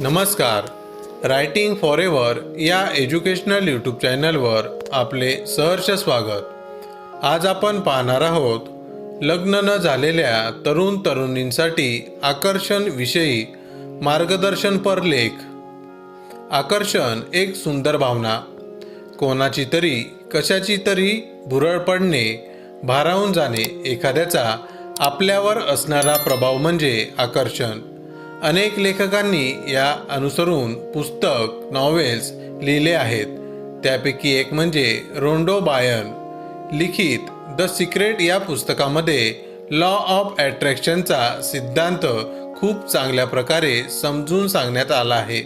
नमस्कार. Writing for ever या educational YouTube चॅनलवर आपले सहर्ष स्वागत. आज आपण पाहणार आहोत लग्न न झालेल्या तरुण तरुणींसाठी आकर्षण विषयी मार्गदर्शनपर लेख. आकर्षण एक सुंदर भावना. कोणाची तरी कशाची तरी भुरळ पडणे भारावून जाणे एखाद्याचा आपल्यावर असणारा प्रभाव म्हणजे आकर्षण. अनेक लेखकांनी या अनुसरून पुस्तक नॉवेल्स लिहिले आहेत. त्यापैकी एक म्हणजे रोंडो बायन. लिखित द सिक्रेट या पुस्तकामध्ये लॉ ऑफ ॲट्रॅक्शनचा सिद्धांत खूप चांगल्या प्रकारे समजून सांगण्यात आला आहे.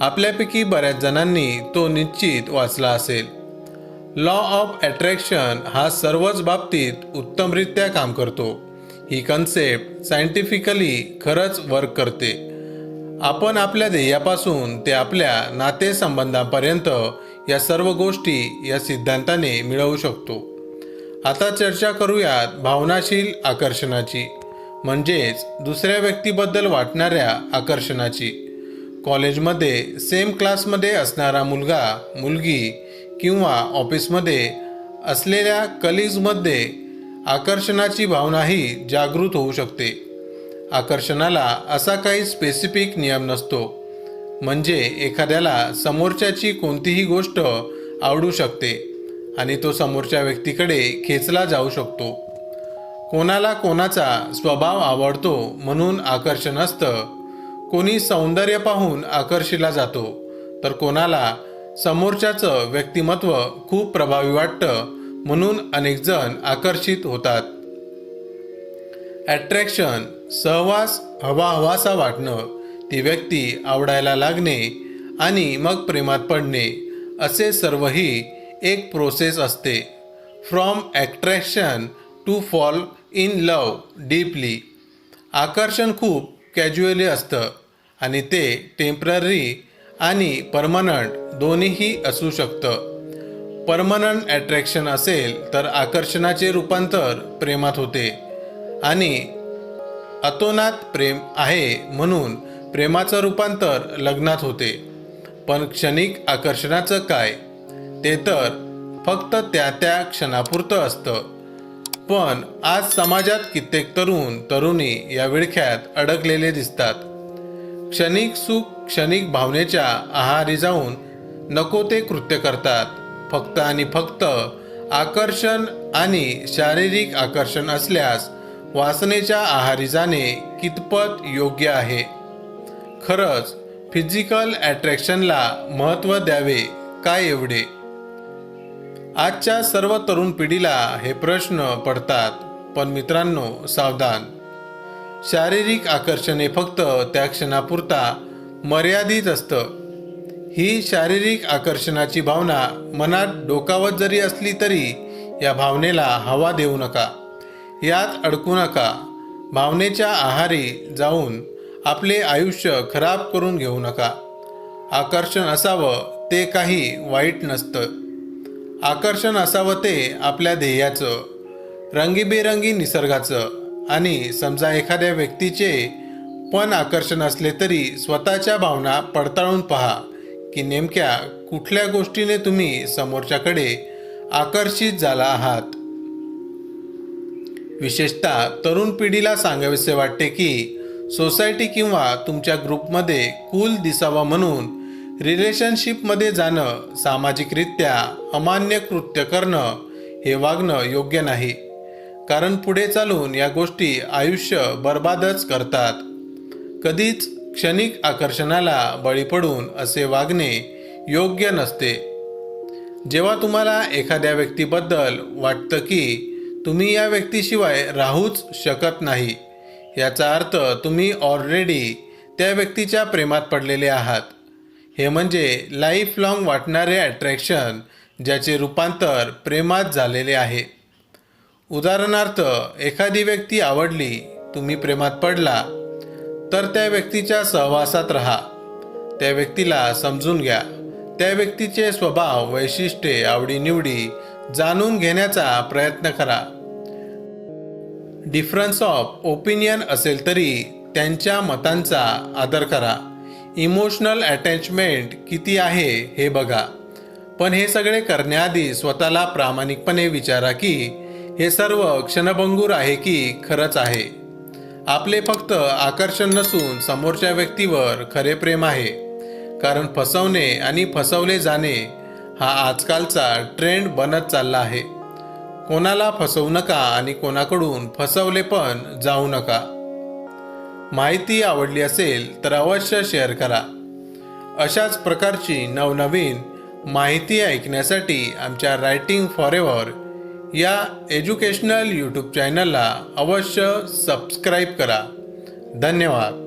आपल्यापैकी बऱ्याच जणांनी तो निश्चित वाचला असेल. लॉ ऑफ ॲट्रॅक्शन हा सर्वच बाबतीत उत्तमरित्या काम करतो. ही कन्सेप्ट सायंटिफिकली खरंच वर्क करते. आपण आपल्या ध्येयापासून ते आपल्या नातेसंबंधांपर्यंत या सर्व गोष्टी या सिद्धांताने मिळवू शकतो. आता चर्चा करूयात भावनाशील आकर्षणाची म्हणजेच दुसऱ्या व्यक्तीबद्दल वाटणाऱ्या आकर्षणाची. कॉलेजमध्ये सेम क्लासमध्ये असणारा मुलगा मुलगी किंवा ऑफिसमध्ये असलेल्या कलिग्जमध्ये आकर्षणाची भावनाही जागृत होऊ शकते. आकर्षणाला असा काही स्पेसिफिक नियम नसतो. म्हणजे एखाद्याला समोरच्याची कोणतीही गोष्ट आवडू शकते आणि तो समोरच्या व्यक्तीकडे खेचला जाऊ शकतो. कोणाला कोणाचा स्वभाव आवडतो म्हणून आकर्षण असतं. कोणी सौंदर्य पाहून आकर्षिला जातो तर कोणाला समोरच्याचं व्यक्तिमत्व खूप प्रभावी वाटतं म्हणून अनेक जण आकर्षित होतात. ॲट्रॅक्शन सहवास हवा हवासा वाटणं ती व्यक्ती आवडायला लागणे आणि मग प्रेमात पडणे असे सर्वही एक प्रोसेस असते. From attraction to fall in love deeply आकर्षण खूप कॅज्युअली असतं आणि ते टेंपररी आणि परमनंट दोन्हीही असू शकतं. परमनंट अट्रॅक्शन असेल तर आकर्षणाचे रूपांतर प्रेमात होते. आणि अतोनात प्रेम आहे म्हणून प्रेमाचं रूपांतर लग्नात होते. पण क्षणिक आकर्षणाचं काय? ते तर फक्त त्या त्या क्षणापुरतं असतं. पण आज समाजात कित्येक तरुण तरुणी या विळख्यात अडकलेले दिसतात. क्षणिक सुख क्षणिक भावनेच्या आहारी जाऊन नको ते कृत्य करतात. फक्त आणि फक्त आकर्षण आणि शारीरिक आकर्षण असल्यास वासनेच्या आहारी जाणे कितपत योग्य आहे? खरंच फिजिकल ॲट्रॅक्शनला महत्त्व द्यावे काय एवढे? आजच्या सर्व तरुण पिढीला हे प्रश्न पडतात पण मित्रांनो सावधान. शारीरिक आकर्षण हे फक्त त्या क्षणापुरता मर्यादित असतं. ही शारीरिक आकर्षणाची भावना मनात डोकावत जरी असली तरी या भावनेला हवा देऊ नका. यात अडकू नका. भावनेच्या आहारी जाऊन आपले आयुष्य खराब करून घेऊ नका. आकर्षण असावं ते काही वाईट नसतं. आकर्षण असावं ते आपल्या ध्येयाचं रंगीबेरंगी निसर्गाचं आणि समजा एखाद्या व्यक्तीचे पण आकर्षण असले तरी स्वतःच्या भावना पडताळून पहा. की नेमक्या कुठल्या गोष्टीने तुम्ही समोरच्याकडे आकर्षित झाला आहात? विशेषतः तरुण पिढीला सांगावेसे वाटते की सोसायटी किंवा तुमच्या ग्रुपमध्ये कूल दिसावा म्हणून रिलेशनशिपमध्ये जाणं सामाजिकरित्या अमान्य कृत्य करणं हे वागणं योग्य नाही. कारण पुढे चालून या गोष्टी आयुष्य बर्बादच करतात. कधीच क्षणिक आकर्षणाला बळी पडून असे वागणे योग्य नसते. जेव्हा तुम्हाला एखाद्या व्यक्तीबद्दल वाटतं की तुम्ही या व्यक्तीशिवाय राहूच शकत नाही याचा अर्थ तुम्ही ऑलरेडी त्या व्यक्तीच्या प्रेमात पडलेले आहात. हे म्हणजे लाईफ लाँग वाटणारे अट्रॅक्शन ज्याचे रूपांतर प्रेमात झालेले आहे. उदाहरणार्थ एखादी व्यक्ती आवडली तुम्ही प्रेमात पडला तर त्या व्यक्तीच्या सहवासात राहा. त्या व्यक्तीला समजून घ्या. त्या व्यक्तीचे स्वभाव वैशिष्ट्ये आवडीनिवडी जाणून घेण्याचा प्रयत्न करा. डिफरन्स ऑफ ओपिनियन असेल तरी त्यांच्या मतांचा आदर करा. इमोशनल अटॅचमेंट किती आहे हे बघा. पण हे सगळे करण्याआधी स्वतःला प्रामाणिकपणे विचारा की हे सर्व क्षणभंगूर आहे की खरंच आहे. आपले फक्त आकर्षण नसून समोरच्या व्यक्तीवर खरे प्रेम आहे. कारण फसवणे आणि फसवले जाणे हा आजकालचा ट्रेंड बनत चालला आहे. कोणाला फसवू नका आणि कोणाकडून फसवले पण जाऊ नका. माहिती आवडली असेल तर अवश्य शेअर करा. अशाच प्रकारची नवनवीन माहिती ऐकण्यासाठी आमच्या रायटिंग फॉर एव्हर या एज्युकेशनल यूट्यूब चॅनलला अवश्य सबस्क्राईब करा. धन्यवाद.